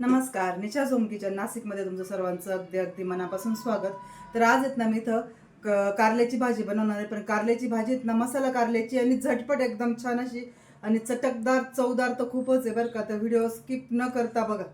नमस्कार. निशा zone kitchen नाशिकमध्ये तुमचं सर्वांचं अगदी अगदी मनापासून स्वागत. तर आज आहेत ना मी इथं क- कारल्याची भाजी बनवणार आहे. पण कारल्याची भाजी आहेत ना मसाला कारल्याची आणि झटपट एकदम छान अशी आणि चटकदार चवदार तर खूपच आहे बरं का. तर व्हिडिओ स्किप न करता बघा.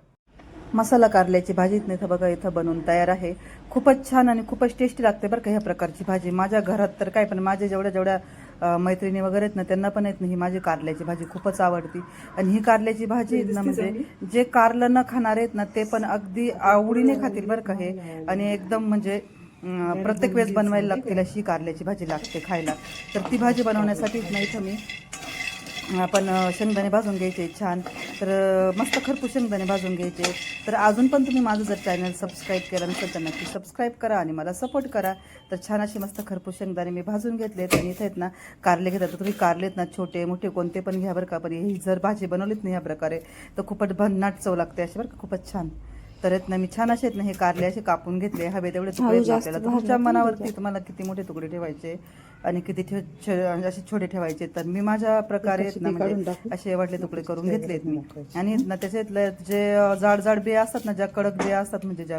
मसाला कारल्याची भाजी इथं इथं बघा इथं बनवून तयार आहे. खूपच छान आणि खूपच टेस्टी लागते बरं का ह्या प्रकारची भाजी. माझ्या घरात तर काय पण माझ्या जेवढ्या जेवढ्या मैत्रिणी वगैरे आहेत ना त्यांना पण येत नाही ही माझी कारल्याची भाजी खूपच आवडती. आणि ही कारल्याची भाजी आहेत ना म्हणजे जे कारलं न खाणारे आहेत ना ते पण अगदी आवडीने खातील बरं का हे. आणि एकदम म्हणजे प्रत्येक वेळेस बनवायला लागतील अशी कारल्याची भाजी लागते खायला. तर ती भाजी बनवण्यासाठी ना इथं मी आपण शेंगदाणे भाजून घ्यायचे छान. तर मस्त खरपूस शेंगदाणे भाजून घ्यायचे. तर अजून पण तुम्ही माझं जर चॅनल सबस्क्राईब केलं नसेल तर नक्की सबस्क्राईब करा आणि मला सपोर्ट करा. तर छान असे मस्त खरपूस शेंगदाणे मी भाजून घेतलेत आणि इथे आहेत ना कारले घेतात. तर तुम्ही कारलेत ना छोटे मोठे कोणते पण घ्या बरं का. पण ही जर भाजी बनवलीत नाही ह्या प्रकारे तर खूपच भन्नाट चव लागते अशी बरं का. खूपच छान. तर आहेत ना मी छान असे आहेत ना हे कारले असे कापून घेतले. हवे तेवढे तुकडे आपल्याला. तुमच्या मनावरती तुम्हाला किती मोठे तुकडे ठेवायचे आणि किती असे छोटे ठेवायचे तर मी माझ्या प्रकारे म्हणजे असे वाटले तुकडे करून घेतलेत मी. आणि ना त्याच्यातलं जे जाड जाड बिया असतात ना ज्या कडक बिया असतात म्हणजे ज्या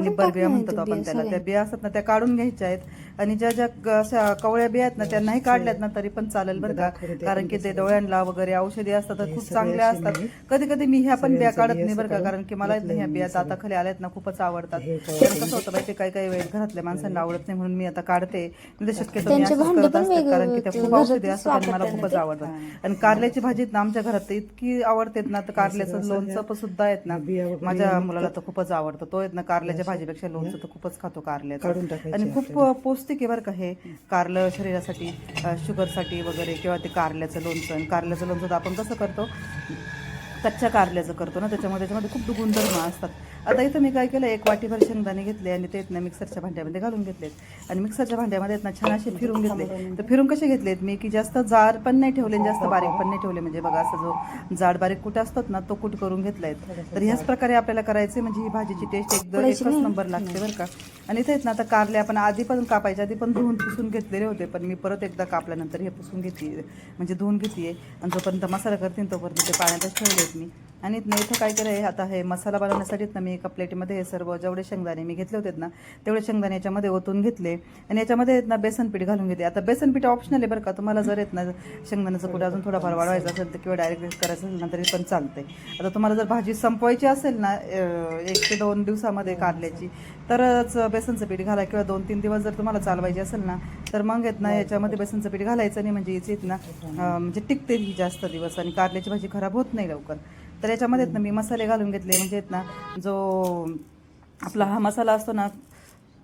निब्बर बिया म्हणतात आपण त्याला. त्या बिया असतात ना त्या काढून घ्यायच्या आहेत. आणि ज्या ज्या अशा कवळ्या बिया आहेत ना त्या नाही काढल्यात ना तरी पण चालेल बरं का. कारण की ते डोळ्यांना वगैरे औषधी असतात तर खूप चांगल्या असतात. कधी कधी मी ह्या पण बिया काढत नाही बरं का कारण की मला आहेत ना ह्या बिया दाताखाली आल्यात ना खूपच आवडतात. कसं होतं माहिती काही काही वेळेस घरातल्या माणसांना आवडत नाही म्हणून मी आता काढते. म्हणजे शक्यतो मी असंच करत असते कारण की त्या खूप औषधी असतात आणि मला खूपच आवडतात. आणि कारल्याची भाजी ना आमच्या घरात इतकी आवडते ना तर कारल्याचं लोणचं पण सुद्धा आहेत ना. माझ्या मुलाला तर खूपच आवडतं. तो आहेत ना कारल्याच्या भाजीपेक्षा लोणचं तर खूपच खातो कारल्याचं. आणि खूप पौष्टिक आहे बरं का हे. कारलं शरीरासाठी शुगरसाठी वगैरे किंवा ते कारल्याचं लोणचं. आणि कारल्याचं लोणचं तर आपण कसं करतो? कच्च्या कारल्याचं करतो ना त्याच्यामध्ये त्याच्यामध्ये खूप गुणधर्म असतात. आता इथं मी काय केलं एक वाटीभर शेंगदाणे घेतले आणि ते ना मिक्सरच्या भांड्यामध्ये घालून घेतलेत. आणि मिक्सरच्या भांड्यामध्ये ना छान असे फिरून घेतले. तर फिरून कसे घेतलेत मी की जास्त जाड पण नाही ठेवले जास्त बारीक पण नाही ठेवले. म्हणजे बघा असं जो जाड बारीक कुठ असतात ना तो कूट करून घेतलाय तर ह्याच प्रकारे आपल्याला करायचे म्हणजे ही भाजीची टेस्ट एकदम एकच नंबर लागते बरं का. आणि इथे ना आता कारले आपण आधी पण कापायचे आधी पण धुवून पुसून घेतलेले होते. पण मी परत एकदा कापल्यानंतर हे पुसून घेतली म्हणजे धुवून घेतली आणि जोपर्यंत मसाला करते तोपर्यंत ते पाण्यातच ठेवलेत मी. आणि इथं काय केलं आहे आता हे मसाला बनवण्यासाठीच ना मी एका प्लेटमध्ये हे सर्व जेवढे शेंगदाणे मी घेतले होते ना तेवढे शेंगदाणे याच्यामध्ये ओतून घेतले. आणि याच्यामध्ये आहेत ना बेसनपीठ घालून घेते आता बेसनपीठ ऑप्शनल आहे बरं का. तुम्हाला जर येत ना शेंगदाण्याचं कुठं अजून थोडाफार वाढवायचा असेल तर किंवा डायरेक्ट करायचं असेल ना तरी पण चालते आता तुम्हाला जर भाजी संपवायची असेल ना एक ते दोन दिवसामध्ये कारल्याची तरच बेसनचं पीठ घाला किंवा दोन तीन दिवस जर तुम्हाला चालवायची असेल ना तर मग येत ना याच्यामध्ये बेसनचं पीठ घालायचं नाही म्हणजे याची येत ना म्हणजे टिकते ही जास्त दिवस आणि कारल्याची भाजी खराब होत नाही लवकर. तर याच्यामध्ये ना मी मसाले घालून घेतले. म्हणजे ना जो आपला हा मसाला असतो ना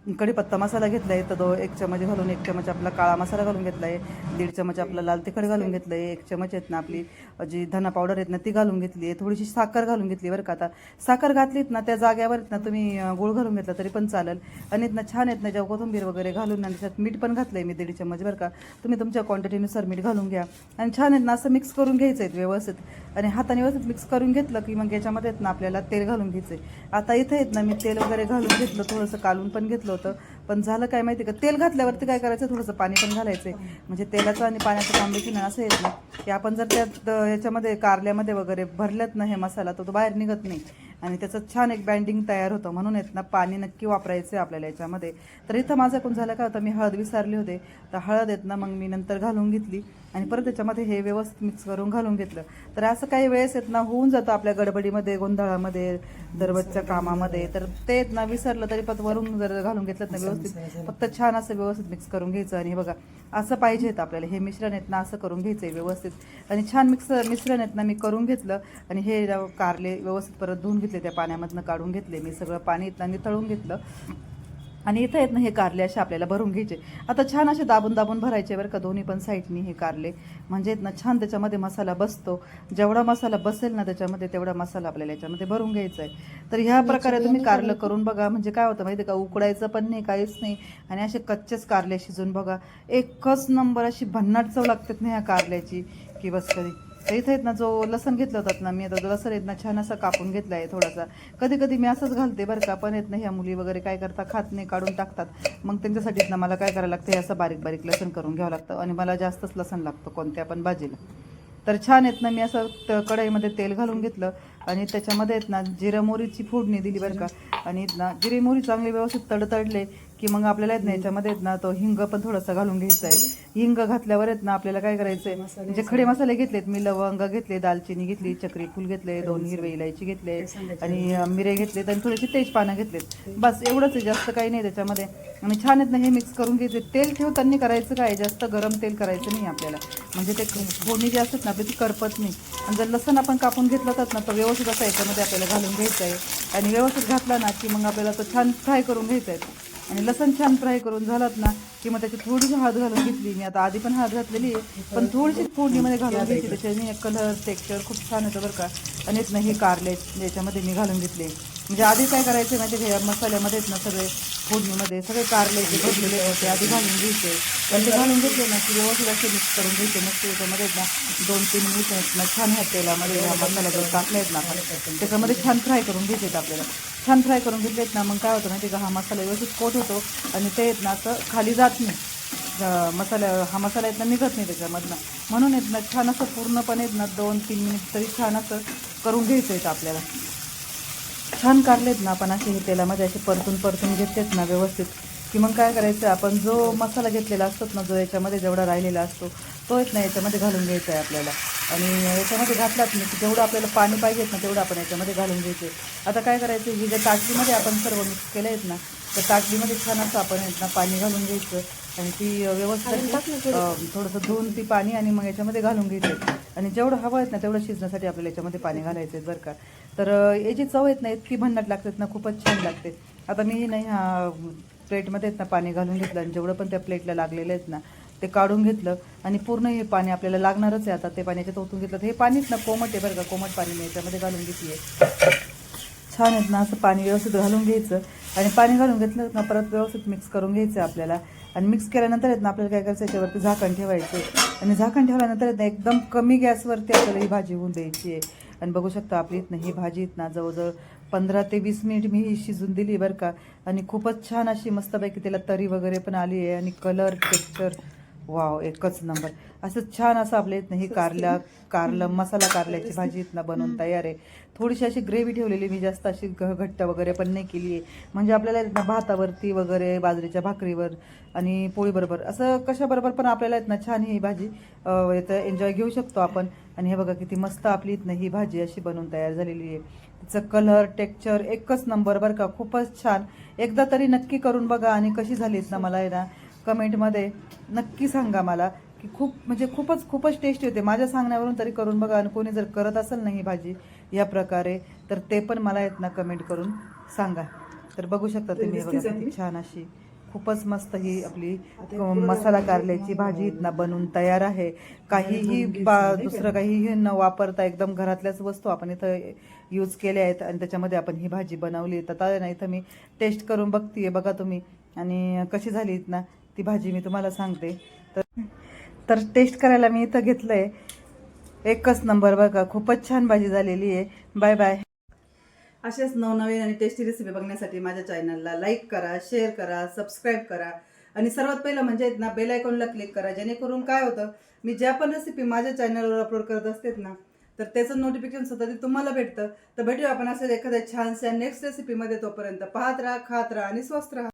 कढीपत्ता मसाला घेतला आहे तर तो एक चमच घालून एक चमच आपला काळा मसाला घालून घेतला आहे दीड चमच आपला लाल तिखट घालून घेतलं आहे एक चमच आहेत ना आपली जी धना पावडर आहेत ना ती घालून घेतली आहे. थोडीशी साखर घालून घेतली बरं का आता. साखर घातलीत ना त्या जाग्यावर ना तुम्ही गुळ घालून घेतला तरी पण चालेल. आणि आहेत ना छान आहेत ना जेव्हा कोथिंबीर वगैरे घालून आणि त्याच्यात मीठ पण घातलं आहे मी दीड चमच बरं का. तुम्ही तुमच्या क्वांटिटीनुसार मीठ घालून घ्या. आणि छान आहेत ना असं मिक्स करून घ्यायचं आहेत व्यवस्थित. आणि हाताने व्यवस्थित मिक्स करून घेतलं की मग याच्यामध्ये आहेत ना आपल्याला तेल घालून घ्यायचं आहे आता इथं आहेत ना मी तेल वगैरे घालून घेतलं थोडंसं कालून पण घेतलं होतं. पण झालं काय माहिती का? तेल घातल्यावरती काय करायचं? थोडंसं पाणी पण घालायचं आहे म्हणजे तेलाचं आणि पाण्याचं कॉम्बिनेशन असं येत नाही. की आपण जर त्यात अं, याच्यामध्ये कारल्यामध्ये वगैरे भरल्यात ना हे मसाला तर तो बाहेर निघत नाही. आणि त्याचं छान एक बँडिंग तयार होतं. म्हणून येत ना पाणी नक्की वापरायचं आहे आपल्याला याच्यामध्ये. तर इथं माझं कोण झालं का होतं मी हळद विसरली होते. तर हळद येत ना मग मी नंतर घालून घेतली. आणि परत त्याच्यामध्ये हे व्यवस्थित मिक्स करून घालून घेतलं. तर असं काही वेळेस येत ना होऊन जातं आपल्या गडबडीमध्ये गोंधळामध्ये दररोजच्या कामामध्ये. तर ते येत ना विसरलं तरी परत वरून जर घालून घेतलं ना व्यवस्थित फक्त छान असं व्यवस्थित मिक्स करून घ्यायचं. आणि बघा असं पाहिजे आपल्याला. हे मिश्रण येत ना असं करून घ्यायचं आहे व्यवस्थित. आणि छान मिक्स मिश्रण येत ना मी करून घेतलं. आणि हे कारले व्यवस्थित परत धुवून घेतलं. त्या पाण्यामधनं काढून घेतले. मी सगळं पाणी इथनं नितळून घेतलं. आणि इथं आहेत ना हे कारले असे आपल्याला भरून घ्यायचे. आता छान असे दाबून दाबून भरायचे बरं का दोन्ही पण साईडनी हे कारले. म्हणजे आहेत ना छान त्याच्यामध्ये मसाला बसतो. जेवढा मसाला बसेल ना त्याच्यामध्ये तेवढा मसाला आपल्याला याच्यामध्ये भरून घ्यायचा आहे. तर ह्या प्रकारे तुम्ही कारलं करून बघा. म्हणजे काय होतं माहिती का उकडायचं पण नाही काहीच नाही. आणि असे कच्चेच कारले शिजून बघा. एकच नंबर अशी भन्नाट चव लागतात ना ह्या कारल्याची. की बस कधी. तर इथं येत ना जो लसण घेतलं होतात ना मी आता जो लसण येत ना छान असा कापून घेतला आहे थोडासा. कधी कधी मी असंच घालते बरं का पण येत ना ह्या मुली वगैरे काय करतात खात नाही काढून टाकतात. मग त्यांच्यासाठी ना मला काय करायला लागतं हे असं बारीक बारीक लसण करून घ्यावं लागतं आणि मला जास्तच लसण लागतं कोणत्या पण भाजीला. तर छान आहेत ना मी असं त- कढईमध्ये तेल घालून घेतलं आणि त्याच्यामध्ये आहेत ना जिरा मोहरीची फोडणी दिली बरं का. आणि आहेत ना जिरे मोहरी चांगले व्यवस्थित तडतडले की मग आपल्याला आहेत ना याच्यामध्ये आहेत ना तो हिंग पण थोडासा घालून घ्यायचा आहे हिंग घातल्यावर आहेत ना आपल्याला काय करायचं आहे म्हणजे खडे मसाले घेतलेत मी लवंग घेतले दालचिनी घेतली चक्री फुल घेतले दोन हिरवे इलायची घेतले आणि मिरे घेतलेत आणि थोडेसे तेजपानं घेतलेत. बस एवढंच आहे जास्त काही नाही त्याच्यामध्ये. आणि छान आहेत ना हे मिक्स करून घ्यायचे. तेल ठेवताना करायचं काय? जास्त गरम तेल करायचं नाही आपल्याला. म्हणजे ते फोडणी जी असतात ना आपली ती करपत नाही. आणि जर लसण आपण कापून घेतलं तर ना तर व्यवस्थित असा याच्यामध्ये आपल्याला घालून घ्यायचं आहे. आणि व्यवस्थित घातला ना की मग आपल्याला तो छान फ्राय करून घ्यायचं आहे. आणि लसण छान फ्राय करून झालात ना की मग त्याची थोडीशी हळद घालून घेतली. मी आता आधी पण हळद घातलेली आहे पण थोडीशी फोडणीमध्ये घालून घेतली. त्याच्याने कलर टेक्स्चर खूप छान येतं बरं का. आणि ना हे कारले याच्यामध्ये मी घालून घेतले. म्हणजे आधी काय करायचं माहिती आहे का? या मसाल्यामध्ये आहेत ना सगळे फोडणीमध्ये सगळे कारले जे भरलेले होते आधी घालून घ्यायचे. पण ते घालून घेतले ना की व्यवस्थित असे मिक्स करून घ्यायचे. मस्त त्याच्यामध्ये ना दोन तीन मिनिट आहेत ना छान ह्या तेलामध्ये. ह्या मसाला जो टाकले आहेत ना आपण. त्याच्यामध्ये छान फ्राय करून घ्यायचे आहेत आपल्याला. छान फ्राय करून घेतलेत ना मग काय होतं माहिती आहे का? हा मसाला व्यवस्थित कोट होतो आणि ते येत ना असं खाली जात नाही. मसाला हा मसाला आहेत ना निघत नाही त्याच्यामधनं. म्हणून येत ना छान असं पूर्णपणे आहेत ना दोन तीन मिनिट तरी छान असं करून घ्यायचं येतं आपल्याला. छान काढलेत ना आपण असे हे तेलामध्ये असे परतून परतून घेतलेत ना व्यवस्थित. की मग काय करायचं आपण जो मसाला घेतलेला असतो ना जो याच्यामध्ये जेवढा राहिलेला असतो तो येत ना याच्यामध्ये घालून घ्यायचा आहे आपल्याला. आणि याच्यामध्ये घातलात ना की जेवढं आपल्याला पाणी पाहिजेत ना तेवढं आपण याच्यामध्ये घालून घ्यायचं आता काय करायचं ही ज्या ताटलीमध्ये आपण सर्व मिक्स केलं आहेत ना त्या ताटलीमध्ये छान असं आपण आहेत ना पाणी घालून घ्यायचं. आणि ती व्यवस्थित थोडंसं धुवून ती पाणी आणि मग याच्यामध्ये घालून घ्यायचं आणि जेवढं हवं आहेत ना तेवढं शिजण्यासाठी आपल्याला याच्यामध्ये पाणी घालायचं आहे बरं का. तर याची चव येत ना इतकी भन्नाट लागतात ना खूपच छान लागते. आता मी नाही ह्या प्लेटमध्ये आहेत ना पाणी घालून घेतलं आणि जेवढं पण त्या प्लेटला लागलेलं आहेत ना ते काढून घेतलं आणि पूर्ण हे पाणी आपल्याला लागणारच आहे आता ते पाण्याच्यात ओतून घेतलं. तर हे पाणीच ना कोमट आहे बरं का कोमट पाणी मी याच्यामध्ये घालून घेतली आहे छान आहेत ना असं पाणी व्यवस्थित घालून घ्यायचं आणि पाणी घालून घेतलं ना परत व्यवस्थित मिक्स करून घ्यायचं आपल्याला. आणि मिक्स केल्यानंतर आहेत ना आपल्याला काय करायचं याच्यावरती झाकण ठेवायचं आणि झाकण ठेवल्यानंतर आहेत ना एकदम कमी गॅसवरती आपल्याला ही भाजी होऊन द्यायची आहे. आणि बघू शकता आपली इथनं ही भाजी इथनं जवळजवळ पंधरा ते वीस मिनिट मी ही शिजून दिली बरं का. आणि खूपच छान अशी मस्तपैकी त्याला तरी वगैरे पण आली आहे आणि कलर टेक्स्चर वाव एकच नंबर असं छान असं आपल्या इथनं ही कारल्या कारलं मसाला कारल्याची भाजी इथनं बनवून तयार आहे. थोडीशी अशी ग्रेव्ही ठेवलेली मी जास्त अशी घ- घट्ट वगैरे पण नाही केली आहे. म्हणजे आपल्याला इथनं भातावरती वगैरे बाजरीच्या भाकरीवर आणि पोळीबरोबर असं कशाबरोबर पण आपल्याला इथनं छान ही भाजी इथं एन्जॉय घेऊ शकतो आपण. आणि हे बघा किती मस्त आपली इथनं ही भाजी अशी बनवून तयार झालेली आहे. तिचं कलर टेक्स्चर एकच नंबर बरं का खूपच छान. एकदा तरी नक्की करून बघा आणि कशी झाली ना मला आहे ना कमेंटमध्ये नक्की सांगा मला की खूप म्हणजे खूपच खूपच टेस्टी होते. माझ्या सांगण्यावरून तरी करून बघा आणि कोणी जर करत असेल ना ही भाजी या प्रकारे तर ते पण मला येत ना कमेंट करून सांगा. तर बघू शकता तुम्ही बघा किती छान अशी खूपच मस्त ही आपली मसाला कारल्याची भाजी इथनं बनवून तयार आहे. काहीही बा- दुसरं काहीही न वापरता एकदम घरातल्याच वस्तू आपण इथं यूज केल्या आहेत आणि त्याच्यामध्ये आपण ही भाजी बनवली. तर आता ना इथं मी टेस्ट करून बघतीये बघा तुम्ही. आणि कशी झाली इथनं? ती भाजी मी तुम्हाला सांगते. तर तर टेस्ट करायला मी इथं घेतलंय. एकच नंबर बघा खूपच छान भाजी झालेली आहे. Bye bye. अशाच नवनवीन आणि टेस्टी रेसिपी बघण्यासाठी माझ्या चॅनलला लाईक करा शेअर करा सबस्क्राईब करा. आणि सर्वात पहिलं म्हणजे आहेत ना बेल आयकॉनला क्लिक करा जेणेकरून काय होतं मी ज्या पण रेसिपी माझ्या चॅनलवर अपलोड करत असते ना तर त्याचं नोटिफिकेशन सुद्धा ते तुम्हाला भेटतं. तर भेटूया आपण असं एखाद्या छानशा नेक्स्ट रेसिपीमध्ये तोपर्यंत. पाहत राहा खात राहा आणि स्वस्त राहा.